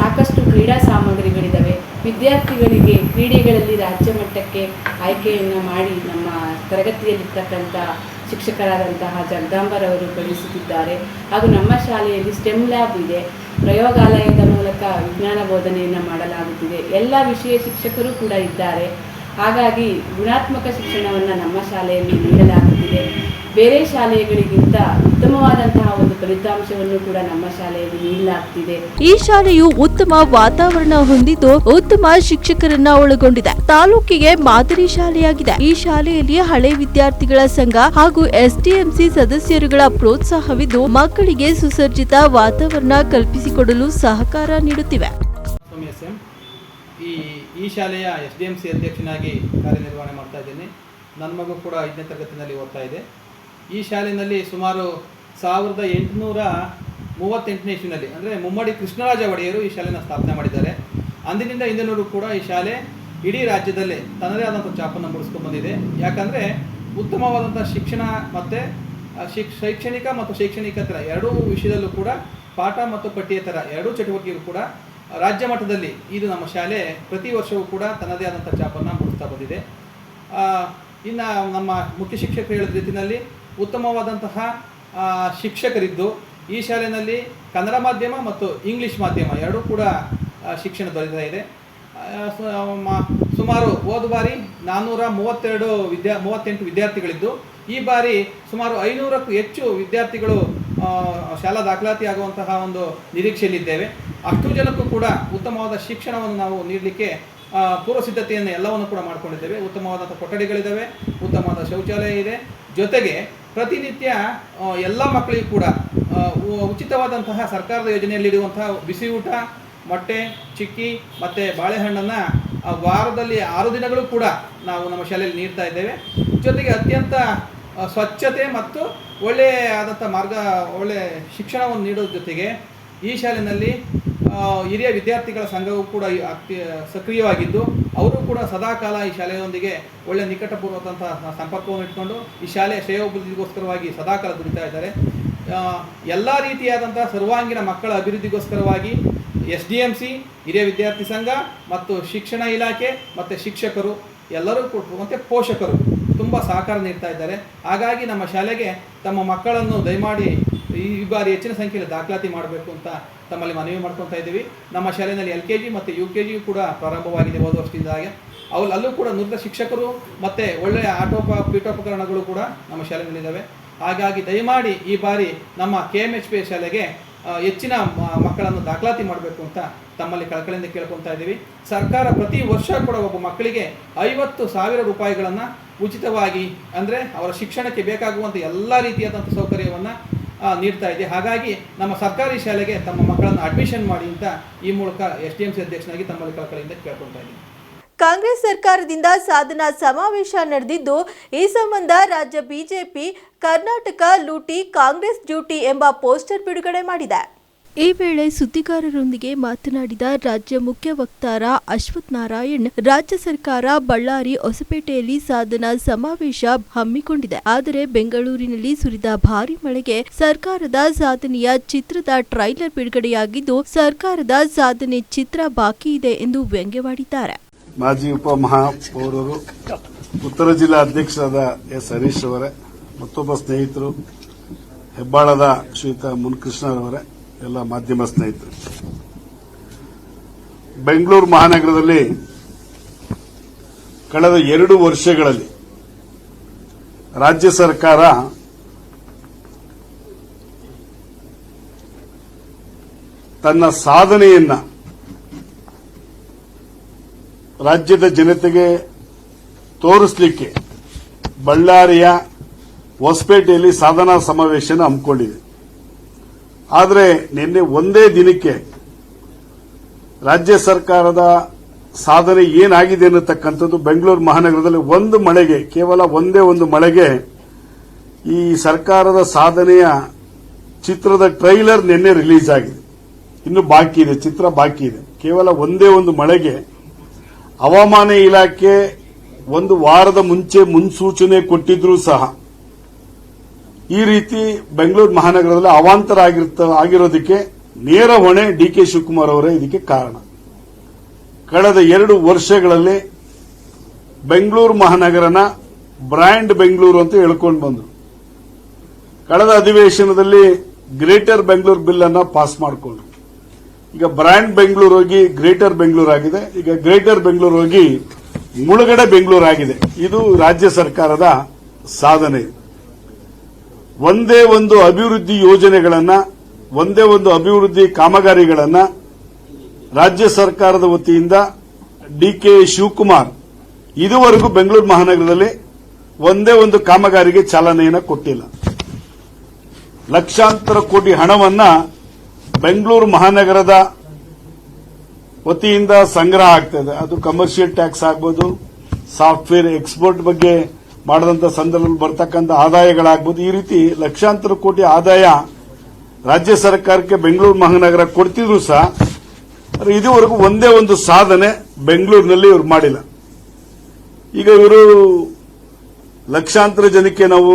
Speaker 7: ಸಾಕಷ್ಟು ಕ್ರೀಡಾ ಸಾಮಗ್ರಿಗಳಿದ್ದಾವೆ ವಿದ್ಯಾರ್ಥಿಗಳಿಗೆ ಕ್ರೀಡೆಗಳಲ್ಲಿ ರಾಜ್ಯ ಮಟ್ಟಕ್ಕೆ ಆಯ್ಕೆಯನ್ನು ಮಾಡಿ ನಮ್ಮ ತರಗತಿಯಲ್ಲಿರ್ತಕ್ಕಂಥ ಶಿಕ್ಷಕರಾದಂತಹ ಜಗದಾಂಬರವರು ಕಳಿಸುತ್ತಿದ್ದಾರೆ ಹಾಗೂ ನಮ್ಮ ಶಾಲೆಯಲ್ಲಿ ಸ್ಟೆಮ್ ಲ್ಯಾಬ್ ಇದೆ. ಪ್ರಯೋಗಾಲಯದ ಮೂಲಕ ವಿಜ್ಞಾನ ಬೋಧನೆಯನ್ನು ಮಾಡಲಾಗುತ್ತಿದೆ. ಎಲ್ಲ ವಿಷಯ ಶಿಕ್ಷಕರು ಕೂಡ ಇದ್ದಾರೆ. ಹಾಗಾಗಿ ಗುಣಾತ್ಮಕ ಶಿಕ್ಷಣವನ್ನು ನಮ್ಮ ಶಾಲೆಯಲ್ಲಿ ನೀಡಲಾಗುತ್ತಿದೆ. ಬೇರೆ ಶಾಲೆಗಳಿಗಿಂತ ಉತ್ತಮವಾದಂತಹ ಒಂದು ಫಲಿತಾಂಶವನ್ನು ಕೂಡ ನಮ್ಮ ಶಾಲೆಯಲ್ಲಿ ನೀಡಲಾಗ್ತಿದೆ.
Speaker 1: ಈ ಶಾಲೆಯು ಉತ್ತಮ ವಾತಾವರಣ ಹೊಂದಿದ್ದು ಉತ್ತಮ ಶಿಕ್ಷಕರನ್ನ ಒಳಗೊಂಡಿದೆ. ತಾಲೂಕಿಗೆ ಮಾದರಿ ಶಾಲೆಯಾಗಿದೆ. ಈ ಶಾಲೆಯಲ್ಲಿ ಹಳೆ ವಿದ್ಯಾರ್ಥಿಗಳ ಸಂಘ ಹಾಗೂ ಎಸ್ಡಿಎಂಸಿ ಸದಸ್ಯರುಗಳ ಪ್ರೋತ್ಸಾಹವಿದ್ದು ಮಕ್ಕಳಿಗೆ ಸುಸರ್ಜಿತ ವಾತಾವರಣ ಕಲ್ಪಿಸಿಕೊಡಲು ಸಹಕಾರ ನೀಡುತ್ತಿವೆ.
Speaker 8: ಎಂ ಈ ಈ ಶಾಲೆಯ ಎಸ್ ಡಿ ಎಂ ಸಿ ಅಧ್ಯಕ್ಷನಾಗಿ ಕಾರ್ಯನಿರ್ವಹಣೆ ಮಾಡ್ತಾ ಇದ್ದೀನಿ. ನನ್ನ ಮಗು ಕೂಡ ಐದನೇ ತರಗತಿನಲ್ಲಿ ಓದ್ತಾ ಇದೆ. ಈ ಶಾಲೆಯಲ್ಲಿ ಸುಮಾರು ಸಾವಿರದ ಎಂಟುನೂರ ಮೂವತ್ತೆಂಟನೇ ಇಸ್ವಿನಲ್ಲಿ, ಅಂದರೆ ಮುಮ್ಮಡಿ ಕೃಷ್ಣರಾಜ ಒಡೆಯರು ಈ ಶಾಲೆಯನ್ನು ಸ್ಥಾಪನೆ ಮಾಡಿದ್ದಾರೆ. ಅಂದಿನಿಂದ ಇಂದಿನವರು ಕೂಡ ಈ ಶಾಲೆ ಇಡೀ ರಾಜ್ಯದಲ್ಲೇ ತನ್ನದೇ ಆದಂಥ ಚಾಪನ್ನು ಮೂಡಿಸ್ಕೊಂಡು ಬಂದಿದೆ. ಯಾಕಂದರೆ ಉತ್ತಮವಾದಂಥ ಶಿಕ್ಷಣ ಮತ್ತು ಶಿಕ್, ಶೈಕ್ಷಣಿಕ ಮತ್ತು ಶೈಕ್ಷಣಿಕೇತರ ಎರಡೂ ವಿಷಯದಲ್ಲೂ ಕೂಡ, ಪಾಠ ಮತ್ತು ಪಠ್ಯೇತರ ಎರಡೂ ಚಟುವಟಿಕೆಗಳು ಕೂಡ ರಾಜ್ಯ ಮಟ್ಟದಲ್ಲಿ ಇದು ನಮ್ಮ ಶಾಲೆ ಪ್ರತಿ ವರ್ಷವೂ ಕೂಡ ತನ್ನದೇ ಆದಂಥ ಚಾಪನ್ನು ಮುಡಿಸ್ತಾ ಬಂದಿದೆ. ಇನ್ನು ನಮ್ಮ ಮುಖ್ಯ ಶಿಕ್ಷಕರು ಹೇಳಿದ ರೀತಿಯಲ್ಲಿ ಉತ್ತಮವಾದಂತಹ ಶಿಕ್ಷಕರಿದ್ದು, ಈ ಶಾಲೆಯಲ್ಲಿ ಕನ್ನಡ ಮಾಧ್ಯಮ ಮತ್ತು ಇಂಗ್ಲೀಷ್ ಮಾಧ್ಯಮ ಎರಡೂ ಕೂಡ ಶಿಕ್ಷಣ ದೊರೆತಾ ಇದೆ. ಸುಮಾರು ಹೋದ ಬಾರಿ ನಾನ್ನೂರ ಮೂವತ್ತೆರಡು ವಿದ್ಯಾ, ಮೂವತ್ತೆಂಟು ವಿದ್ಯಾರ್ಥಿಗಳಿದ್ದು, ಈ ಬಾರಿ ಸುಮಾರು ಐನೂರಕ್ಕೂ ಹೆಚ್ಚು ವಿದ್ಯಾರ್ಥಿಗಳು ಶಾಲಾ ದಾಖಲಾತಿ ಆಗುವಂತಹ ಒಂದು ನಿರೀಕ್ಷೆಯಲ್ಲಿದ್ದೇವೆ. ಅಷ್ಟು ಜನಕ್ಕೂ ಕೂಡ ಉತ್ತಮವಾದ ಶಿಕ್ಷಣವನ್ನು ನಾವು ನೀಡಲಿಕ್ಕೆ ಪೂರ್ವ ಸಿದ್ಧತೆಯನ್ನು ಎಲ್ಲವನ್ನು ಕೂಡ ಮಾಡಿಕೊಂಡಿದ್ದೇವೆ. ಉತ್ತಮವಾದಂಥ ಕೊಠಡಿಗಳಿದ್ದಾವೆ, ಉತ್ತಮವಾದ ಶೌಚಾಲಯ ಇದೆ. ಜೊತೆಗೆ ಪ್ರತಿನಿತ್ಯ ಎಲ್ಲ ಮಕ್ಕಳಿಗೂ ಕೂಡ ಉಚಿತವಾದಂತಹ ಸರ್ಕಾರದ ಯೋಜನೆಯಲ್ಲಿರುವಂತಹ ಬಿಸಿ ಊಟ, ಮೊಟ್ಟೆ, ಚಿಕ್ಕಿ ಮತ್ತು ಬಾಳೆಹಣ್ಣನ್ನು ವಾರದಲ್ಲಿ ಆರು ದಿನಗಳು ಕೂಡ ನಾವು ನಮ್ಮ ಶಾಲೆಯಲ್ಲಿ ನೀಡ್ತಾ ಇದ್ದೇವೆ. ಜೊತೆಗೆ ಅತ್ಯಂತ ಸ್ವಚ್ಛತೆ ಮತ್ತು ಒಳ್ಳೆಯ ಆದಂಥ ಮಾರ್ಗ ಒಳ್ಳೆಯ ಶಿಕ್ಷಣವನ್ನು ನೀಡೋದ್ರ ಜೊತೆಗೆ ಈ ಶಾಲೆಯಲ್ಲಿ ಹಿರಿಯ ವಿದ್ಯಾರ್ಥಿಗಳ ಸಂಘವು ಕೂಡ ಅತಿ ಸಕ್ರಿಯವಾಗಿದ್ದು, ಅವರು ಕೂಡ ಸದಾಕಾಲ ಈ ಶಾಲೆಯೊಂದಿಗೆ ಒಳ್ಳೆ ನಿಕಟಪೂರ್ವಕಂತಹ ಸಂಪರ್ಕವನ್ನು ಇಟ್ಕೊಂಡು ಈ ಶಾಲೆಯ ಶ್ರೇಯೋಭಿವೃದ್ಧಿಗೋಸ್ಕರವಾಗಿ ಸದಾಕಾಲ ದುಡಿತಾ ಇದ್ದಾರೆ. ಎಲ್ಲ ರೀತಿಯಾದಂಥ ಸರ್ವಾಂಗೀಣ ಮಕ್ಕಳ ಅಭಿವೃದ್ಧಿಗೋಸ್ಕರವಾಗಿ ಎಸ್ ಡಿ ಎಂ ಸಿ, ಹಿರಿಯ ವಿದ್ಯಾರ್ಥಿ ಸಂಘ ಮತ್ತು ಶಿಕ್ಷಣ ಇಲಾಖೆ ಮತ್ತು ಶಿಕ್ಷಕರು ಎಲ್ಲರೂ ಮತ್ತು ಪೋಷಕರು ತುಂಬ ಸಹಕಾರ ನೀಡ್ತಾ ಇದ್ದಾರೆ. ಹಾಗಾಗಿ ನಮ್ಮ ಶಾಲೆಗೆ ತಮ್ಮ ಮಕ್ಕಳನ್ನು ದಯಮಾಡಿ ಈ ಬಾರಿ ಹೆಚ್ಚಿನ ಸಂಖ್ಯೆಯಲ್ಲಿ ದಾಖಲಾತಿ ಮಾಡಬೇಕು ಅಂತ ತಮ್ಮಲ್ಲಿ ಮನವಿ ಮಾಡ್ಕೊತಾ ಇದ್ದೀವಿ. ನಮ್ಮ ಶಾಲೆಯಲ್ಲಿ ಎಲ್ ಕೆ ಜಿ ಮತ್ತು ಯು ಕೆ ಜಿಯು ಕೂಡ ಪ್ರಾರಂಭವಾಗಿದೆ ಹೋದ ವರ್ಷದಿಂದ ಹಾಗೆ. ಅವು ಅಲ್ಲೂ ಕೂಡ ನುರಿತ ಶಿಕ್ಷಕರು ಮತ್ತು ಒಳ್ಳೆಯ ಆಟೋಪ, ಪೀಠೋಪಕರಣಗಳು ಕೂಡ ನಮ್ಮ ಶಾಲೆಯಲ್ಲಿದ್ದಾವೆ ಹಾಗಾಗಿ ದಯಮಾಡಿ ಈ ಬಾರಿ ನಮ್ಮ ಕೆ ಎಂ ಎಚ್ ಪಿ ಶಾಲೆಗೆ ಹೆಚ್ಚಿನ ಮಕ್ಕಳನ್ನು ದಾಖಲಾತಿ ಮಾಡಬೇಕು ಅಂತ ತಮ್ಮಲ್ಲಿ ಕಳಕಳಿಯಿಂದ ಕೇಳ್ಕೊತಾ ಇದ್ದೀವಿ. ಸರ್ಕಾರ ಪ್ರತಿ ವರ್ಷ ಕೂಡ ಒಬ್ಬ ಮಕ್ಕಳಿಗೆ ಐವತ್ತು ಸಾವಿರ ರೂಪಾಯಿಗಳನ್ನು ಉಚಿತವಾಗಿ ಅಂದರೆ ಅವರ ಶಿಕ್ಷಣಕ್ಕೆ ಬೇಕಾಗುವಂಥ ಎಲ್ಲ ರೀತಿಯಾದಂಥ ಸೌಕರ್ಯವನ್ನು ನೀಡ್ತಾ ಇದೆ. ಹಾಗಾಗಿ ನಮ್ಮ ಸರ್ಕಾರಿ ಶಾಲೆಗೆ ತಮ್ಮ ಮಕ್ಕಳನ್ನು ಅಡ್ಮಿಷನ್ ಮಾಡಿ ಅಂತ ಈ ಮೂಲಕ ಎಸ್ ಡಿ ಎಂ ಸಿ ಅಧ್ಯಕ್ಷನಾಗಿ ತಮ್ಮಲ್ಲಿ ಕಳಕಳಿಯಿಂದ ಕೇಳ್ಕೊಳ್ತಾ ಇದ್ದೀನಿ.
Speaker 1: ಕಾಂಗ್ರೆಸ್ ಸರ್ಕಾರದಿಂದ ಸಾಧನಾ ಸಮಾವೇಶ ನಡೆದಿದ್ದು, ಈ ಸಂಬಂಧ ರಾಜ್ಯ ಬಿಜೆಪಿ, ಕರ್ನಾಟಕ ಲೂಟಿ ಕಾಂಗ್ರೆಸ್ ಡ್ಯೂಟಿ ಎಂಬ ಪೋಸ್ಟರ್ ಬಿಡುಗಡೆ ಮಾಡಿದೆ. ಈ ವೇಳೆ ಸುದ್ದಿಗಾರರೊಂದಿಗೆ ಮಾತನಾಡಿದ ರಾಜ್ಯ ಮುಖ್ಯ ವಕ್ತಾರ ಅಶ್ವಥ್ ನಾರಾಯಣ್, ರಾಜ್ಯ ಸರ್ಕಾರ ಬಳ್ಳಾರಿ, ಹೊಸಪೇಟೆಯಲ್ಲಿ ಸಾಧನ ಸಮಾವೇಶ ಹಮ್ಮಿಕೊಂಡಿದೆ. ಆದರೆ ಬೆಂಗಳೂರಿನಲ್ಲಿ ಸುರಿದ ಭಾರಿ ಮಳೆಗೆ ಸರ್ಕಾರದ ಸಾಧನೆಯ ಚಿತ್ರದ ಟ್ರೈಲರ್ ಬಿಡುಗಡೆಯಾಗಿದ್ದು, ಸರ್ಕಾರದ ಸಾಧನೆ ಚಿತ್ರ ಬಾಕಿ ಇದೆ ಎಂದು ವ್ಯಂಗ್ಯವಾಡಿದ್ದಾರೆ.
Speaker 9: ಮಾಜಿ ಉಪಮಹಾಪೌರರು ಉತ್ತರ ಜಿಲ್ಲಾ ಅಧ್ಯಕ್ಷರಾದ ಎಸ್ ಹರೀಶ್ ಅವರೇ, ಮತ್ತೊಬ್ಬ ಸ್ನೇಹಿತರು, ಹೆಬ್ಬಾಳದ ಶ್ರೀಯುತ ಮುನ್ಕೃಷ್ಣರವರೇ ಎಲ್ಲ ಮಾಧ್ಯಮ ಸ್ನೇಹಿತರು, ಬೆಂಗಳೂರು ಮಹಾನಗರದಲ್ಲಿ ಕಳೆದ ಎರಡು ವರ್ಷಗಳಲ್ಲಿ ರಾಜ್ಯ ಸರ್ಕಾರ ತನ್ನ ಸಾಧನೆಯನ್ನ ರಾಜ್ಯದ ಜನತೆಗೆ ತೋರಿಸಲಿಕ್ಕೆ ಬಳ್ಳಾರಿಯ ಹೊಸಪೇಟೆಯಲ್ಲಿ ಸಾಧನಾ ಸಮಾವೇಶನ ಹಮ್ಮಿಕೊಂಡಿದೆ. ಆದರೆ ನಿನ್ನೆ ಒಂದೇ ದಿನಕ್ಕೆ ರಾಜ್ಯ ಸರ್ಕಾರದ ಸಾಧನೆ ಏನಾಗಿದೆ ಅನ್ನತಕ್ಕಂಥದ್ದು ಬೆಂಗಳೂರು ಮಹಾನಗರದಲ್ಲಿ ಒಂದು ಮಳೆಗೆ, ಕೇವಲ ಒಂದೇ ಒಂದು ಮಳೆಗೆ ಈ ಸರ್ಕಾರದ ಸಾಧನೆಯ ಚಿತ್ರದ ಟ್ರೈಲರ್ ನಿನ್ನೆ ರಿಲೀಸ್ ಆಗಿದೆ. ಇನ್ನು ಬಾಕಿ ಇದೆ, ಚಿತ್ರ ಬಾಕಿ ಇದೆ. ಕೇವಲ ಒಂದೇ ಒಂದು ಮಳೆಗೆ ಹವಾಮಾನ ಇಲಾಖೆ ಒಂದು ವಾರದ ಮುಂಚೆ ಮುನ್ಸೂಚನೆ ಕೊಟ್ಟಿದ್ರೂ ಸಹ ಈ ರೀತಿ ಬೆಂಗಳೂರು ಮಹಾನಗರದಲ್ಲಿ ಅವಾಂತರ ಆಗಿರೋದಕ್ಕೆ ನೇರ ಹೊಣೆ ಡಿ ಕೆ ಶಿವಕುಮಾರ್ ಅವರೇ ಇದಕ್ಕೆ ಕಾರಣ. ಕಳೆದ ಎರಡು ವರ್ಷಗಳಲ್ಲಿ ಬೆಂಗಳೂರು ಮಹಾನಗರನ ಬ್ರ್ಯಾಂಡ್ ಬೆಂಗಳೂರು ಅಂತ ಹೇಳ್ಕೊಂಡು ಬಂದರು. ಕಳೆದ ಅಧಿವೇಶನದಲ್ಲಿ ಗ್ರೇಟರ್ ಬೆಂಗಳೂರು ಬಿಲ್ ಅನ್ನ ಪಾಸ್ ಮಾಡಿಕೊಂಡ್ರು. ಈಗ ಬ್ರ್ಯಾಂಡ್ ಬೆಂಗಳೂರು ಹೋಗಿ ಗ್ರೇಟರ್ ಬೆಂಗಳೂರು ಆಗಿದೆ. ಈಗ ಗ್ರೇಟರ್ ಬೆಂಗಳೂರು ಹೋಗಿ ಮುಳುಗಡೆ ಬೆಂಗಳೂರು ಆಗಿದೆ. ಇದು ರಾಜ್ಯ ಸರ್ಕಾರದ ಸಾಧನೆ. ಒಂದೇ ಒಂದು ಅಭಿವೃದ್ಧಿ ಯೋಜನೆಗಳನ್ನ, ಒಂದೇ ಒಂದು ಅಭಿವೃದ್ಧಿ ಕಾಮಗಾರಿಗಳನ್ನ ರಾಜ್ಯ ಸರ್ಕಾರದ ವತಿಯಿಂದ ಡಿಕೆ ಶಿವಕುಮಾರ್ ಇದುವರೆಗೂ ಬೆಂಗಳೂರು ಮಹಾನಗರದಲ್ಲಿ ಒಂದೇ ಒಂದು ಕಾಮಗಾರಿಗೆ ಚಾಲನೆಯನ್ನು ಕೊಟ್ಟಿಲ್ಲ. ಲಕ್ಷಾಂತರ ಕೋಟಿ ಹಣವನ್ನ ಬೆಂಗಳೂರು ಮಹಾನಗರದ ವತಿಯಿಂದ ಸಂಗ್ರಹ ಆಗ್ತದೆ ಅದು ಕಮರ್ಷಿಯಲ್ ಟ್ಯಾಕ್ಸ್ ಆಗ್ಬೋದು ಸಾಫ್ಟ್ವೇರ್ ಎಕ್ಸ್ಪೋರ್ಟ್ ಬಗ್ಗೆ ಮಾಡಿದಂತ ಸಂದರ್ಭದಲ್ಲಿ ಬರ್ತಕ್ಕಂಥ ಆದಾಯಗಳಾಗ್ಬೋದು. ಈ ರೀತಿ ಲಕ್ಷಾಂತರ ಕೋಟಿ ಆದಾಯ ರಾಜ್ಯ ಸರ್ಕಾರಕ್ಕೆ ಬೆಂಗಳೂರು ಮಹಾನಗರ ಕೊಡ್ತಿದ್ರು ಸಹ ಇದುವರೆಗೂ ಒಂದೇ ಒಂದು ಸಾಧನೆ ಬೆಂಗಳೂರಿನಲ್ಲಿ ಇವರು ಮಾಡಿಲ್ಲ. ಈಗ ಇವರು ಲಕ್ಷಾಂತರ ಜನಕ್ಕೆ ನಾವು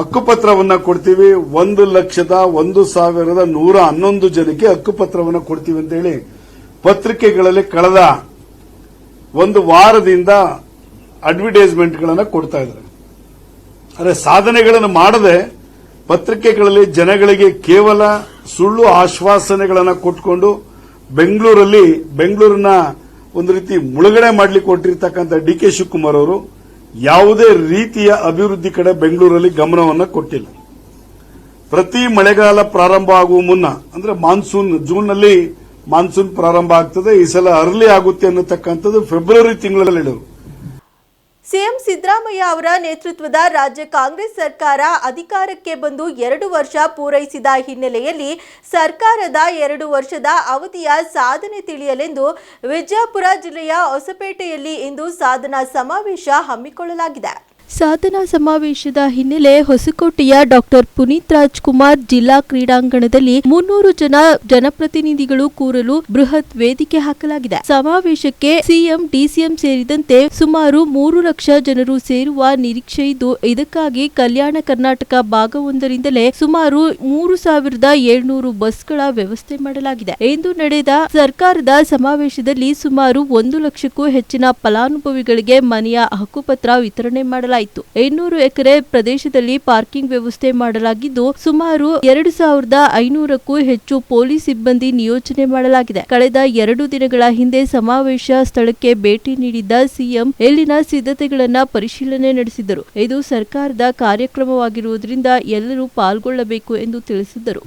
Speaker 9: ಹಕ್ಕುಪತ್ರವನ್ನ ಕೊಡ್ತೀವಿ. ಒಂದು ಲಕ್ಷದ ಒಂದು ಸಾವಿರದ ನೂರ ಹನ್ನೊಂದು ಜನಕ್ಕೆ ಹಕ್ಕುಪತ್ರವನ್ನ ಕೊಡ್ತೀವಿ ಅಂತ ಹೇಳಿ ಪತ್ರಿಕೆಗಳಲ್ಲಿ ಕಳೆದ ಒಂದು ವಾರದಿಂದ ಅಡ್ವರ್ಟೈಸ್ಮೆಂಟ್ಗಳನ್ನು ಕೊಡ್ತಾ ಇದ್ದಾರೆ. ಆದರೆ ಸಾಧನೆಗಳನ್ನು ಮಾಡದೆ ಪತ್ರಿಕೆಗಳಲ್ಲಿ ಜನಗಳಿಗೆ ಕೇವಲ ಸುಳ್ಳು ಆಶ್ವಾಸನೆಗಳನ್ನು ಕೊಟ್ಕೊಂಡು ಬೆಂಗಳೂರಲ್ಲಿ ಬೆಂಗಳೂರಿನ ಒಂದು ರೀತಿ ಮುಳುಗಡೆ ಮಾಡಲಿಕ್ಕೆ ಕೊಟ್ಟಿರ್ತಕ್ಕಂಥ ಡಿ ಕೆ ಶಿವಕುಮಾರ್ ಅವರು ಯಾವುದೇ ರೀತಿಯ ಅಭಿವೃದ್ಧಿ ಕಡೆ ಬೆಂಗಳೂರಲ್ಲಿ ಗಮನವನ್ನು ಕೊಟ್ಟಿಲ್ಲ. ಪ್ರತಿ ಮಳೆಗಾಲ ಪ್ರಾರಂಭ ಆಗುವ ಮುನ್ನ, ಅಂದ್ರೆ ಮಾನ್ಸೂನ್, ಜೂನ್ನಲ್ಲಿ ಮಾನ್ಸೂನ್ ಪ್ರಾರಂಭ ಆಗ್ತದೆ, ಈ ಸಲ ಅರ್ಲಿ ಆಗುತ್ತೆ ಅನ್ನತಕ್ಕಂಥದ್ದು ಫೆಬ್ರವರಿ ತಿಂಗಳಲ್ಲಿ ಹೇಳಿದರು
Speaker 1: ಸಿಎಂ ಸಿದ್ದರಾಮಯ್ಯ ಅವರ ನೇತೃತ್ವದ ರಾಜ್ಯ ಕಾಂಗ್ರೆಸ್ ಸರ್ಕಾರ ಅಧಿಕಾರಕ್ಕೆ ಬಂದು ಎರಡು ವರ್ಷ ಪೂರೈಸಿದ ಹಿನ್ನೆಲೆಯಲ್ಲಿ ಸರ್ಕಾರದ ಎರಡು ವರ್ಷದ ಅವಧಿಯ ಸಾಧನೆ ತಿಳಿಯಲೆಂದು ವಿಜಯಪುರ ಜಿಲ್ಲೆಯ ಹೊಸಪೇಟೆಯಲ್ಲಿ ಇಂದು ಸಾಧನಾ ಸಮಾವೇಶ ಹಮ್ಮಿಕೊಳ್ಳಲಾಗಿದೆ. ಸಾಧನಾ ಸಮಾವೇಶದ ಹಿನ್ನೆಲೆ ಹೊಸಕೋಟೆಯ ಡಾಕ್ಟರ್ ಪುನೀತ್ ರಾಜ್ಕುಮಾರ್ ಜಿಲ್ಲಾ ಕ್ರೀಡಾಂಗಣದಲ್ಲಿ ಮುನ್ನೂರು ಜನ ಜನಪ್ರತಿನಿಧಿಗಳು ಕೂರಲು ಬೃಹತ್ ವೇದಿಕೆ ಹಾಕಲಾಗಿದೆ. ಸಮಾವೇಶಕ್ಕೆ ಸಿಎಂ, ಡಿಸಿಎಂ ಸೇರಿದಂತೆ ಸುಮಾರು ಮೂರು ಲಕ್ಷ ಜನರು ಸೇರುವ ನಿರೀಕ್ಷೆ ಇದ್ದು, ಇದಕ್ಕಾಗಿ ಕಲ್ಯಾಣ ಕರ್ನಾಟಕ ಭಾಗವೊಂದರಿಂದಲೇ ಸುಮಾರು ಮೂರು ಸಾವಿರದ ಏಳ್ನೂರು ಬಸ್ಗಳ ವ್ಯವಸ್ಥೆ ಮಾಡಲಾಗಿದೆ. ಎಂದು ನಡೆದ ಸರ್ಕಾರದ ಸಮಾವೇಶದಲ್ಲಿ ಸುಮಾರು ಒಂದು ಲಕ್ಷಕ್ಕೂ ಹೆಚ್ಚಿನ ಫಲಾನುಭವಿಗಳಿಗೆ ಮನೆಯ ಹಕ್ಕುಪತ್ರ ವಿತರಣೆ ಮಾಡಲಾಯಿತು ಐನೂರು ಎಕರೆ ಪ್ರದೇಶದಲ್ಲಿ ಪಾರ್ಕಿಂಗ್ ವ್ಯವಸ್ಥೆ ಮಾಡಲಾಗಿದ್ದು, ಸುಮಾರು ಎರಡು ಸಾವಿರದ ಐನೂರಕ್ಕೂ ಹೆಚ್ಚು ಪೊಲೀಸ್ ಸಿಬ್ಬಂದಿ ನಿಯೋಜನೆ ಮಾಡಲಾಗಿದೆ. ಕಳೆದ ಎರಡು ದಿನಗಳ ಹಿಂದೆ ಸಮಾವೇಶ ಸ್ಥಳಕ್ಕೆ ಭೇಟಿ ನೀಡಿದ್ದ ಸಿಎಂ ಇಲ್ಲಿನ ಸಿದ್ಧತೆಗಳನ್ನ ಪರಿಶೀಲನೆ ನಡೆಸಿದರು. ಇದು ಸರ್ಕಾರದ ಕಾರ್ಯಕ್ರಮವಾಗಿರುವುದರಿಂದ ಎಲ್ಲರೂ ಪಾಲ್ಗೊಳ್ಳಬೇಕು ಎಂದು ತಿಳಿಸಿದರು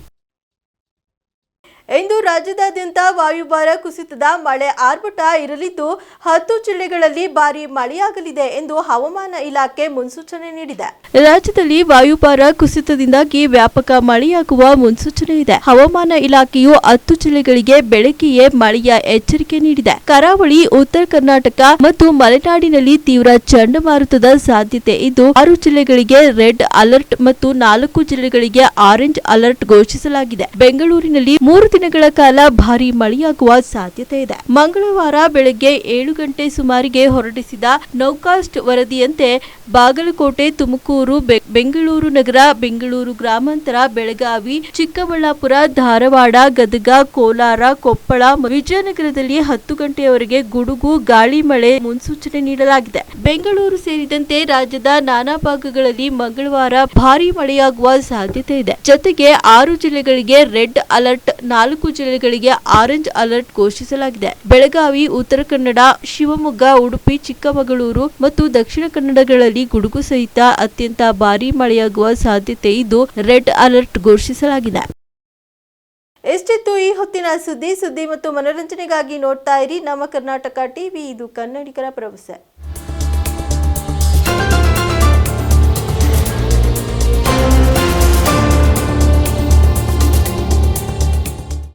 Speaker 1: ಇಂದು ರಾಜ್ಯದಾದ್ಯಂತ ವಾಯುಭಾರ ಕುಸಿತದ ಮಳೆ ಆರ್ಭಟ ಇರಲಿದ್ದು ಹತ್ತು ಜಿಲ್ಲೆಗಳಲ್ಲಿ ಭಾರಿ ಮಳೆಯಾಗಲಿದೆ ಎಂದು ಹವಾಮಾನ ಇಲಾಖೆ ಮುನ್ಸೂಚನೆ ನೀಡಿದೆ. ರಾಜ್ಯದಲ್ಲಿ ವಾಯುಭಾರ ಕುಸಿತದಿಂದಾಗಿ ವ್ಯಾಪಕ ಮಳೆಯಾಗುವ ಮುನ್ಸೂಚನೆ ಇದೆ. ಹವಾಮಾನ ಇಲಾಖೆಯು ಹತ್ತು ಜಿಲ್ಲೆಗಳಿಗೆ ಬೆಳಗ್ಗೆಯೇ ಮಳೆಯ ಎಚ್ಚರಿಕೆ ನೀಡಿದೆ. ಕರಾವಳಿ, ಉತ್ತರ ಕರ್ನಾಟಕ ಮತ್ತು ಮಲೆನಾಡಿನಲ್ಲಿ ತೀವ್ರ ಚಂಡಮಾರುತದ ಸಾಧ್ಯತೆ ಇದ್ದು, ಆರು ಜಿಲ್ಲೆಗಳಿಗೆ ರೆಡ್ ಅಲರ್ಟ್ ಮತ್ತು ನಾಲ್ಕು ಜಿಲ್ಲೆಗಳಿಗೆ ಆರೆಂಜ್ ಅಲರ್ಟ್ ಘೋಷಿಸಲಾಗಿದೆ. ಬೆಂಗಳೂರಿನಲ್ಲಿ ಮೂರು ದಿನಗಳ ಕಾಲ ಭಾರಿ ಮಳೆಯಾಗುವ ಸಾಧ್ಯತೆ ಇದೆ. ಮಂಗಳವಾರ ಬೆಳಗ್ಗೆ ಏಳು ಗಂಟೆ ಸುಮಾರಿಗೆ ಹೊರಡಿಸಿದ ನೌಕಾಸ್ಟ್ ವರದಿಯಂತೆ ಬಾಗಲಕೋಟೆ, ತುಮಕೂರು ಬೆಂಗಳೂರು ನಗರ, ಬೆಂಗಳೂರು ಗ್ರಾಮಾಂತರ, ಬೆಳಗಾವಿ, ಚಿಕ್ಕಬಳ್ಳಾಪುರ, ಧಾರವಾಡ, ಗದಗ, ಕೋಲಾರ, ಕೊಪ್ಪಳ ವಿಜಯನಗರದಲ್ಲಿ ಹತ್ತು ಗಂಟೆಯವರೆಗೆ ಗುಡುಗು, ಗಾಳಿ, ಮಳೆ ಮುನ್ಸೂಚನೆ ನೀಡಲಾಗಿದೆ. ಬೆಂಗಳೂರು ಸೇರಿದಂತೆ ರಾಜ್ಯದ ನಾನಾ ಭಾಗಗಳಲ್ಲಿ ಮಂಗಳವಾರ ಭಾರಿ ಮಳೆಯಾಗುವ ಸಾಧ್ಯತೆ ಇದೆ. ಜೊತೆಗೆ ಆರು ಜಿಲ್ಲೆಗಳಿಗೆ ರೆಡ್ ಅಲರ್ಟ್ ನಾಲ್ಕು ಜಿಲ್ಲೆಗಳಿಗೆ ಆರೆಂಜ್ ಅಲರ್ಟ್ ಘೋಷಿಸಲಾಗಿದೆ. ಬೆಳಗಾವಿ, ಉತ್ತರ ಕನ್ನಡ, ಶಿವಮೊಗ್ಗ, ಉಡುಪಿ, ಚಿಕ್ಕಮಗಳೂರು ಮತ್ತು ದಕ್ಷಿಣ ಕನ್ನಡಗಳಲ್ಲಿ ಗುಡುಗು ಸಹಿತ ಅತ್ಯಂತ ಭಾರಿ ಮಳೆಯಾಗುವ ಸಾಧ್ಯತೆ ಇದ್ದು ರೆಡ್ ಅಲರ್ಟ್ ಘೋಷಿಸಲಾಗಿದೆ. ಎಷ್ಟಿತ್ತು ಈ ಹೊತ್ತಿನ ಸುದ್ದಿ? ಸುದ್ದಿ ಮತ್ತು ಮನರಂಜನೆಗಾಗಿ ನೋಡ್ತಾ ಇರಿ ನಮ್ಮ ಕರ್ನಾಟಕ ಟಿವಿ. ಇದು ಕನ್ನಡಿಗರ ಭರವಸೆ.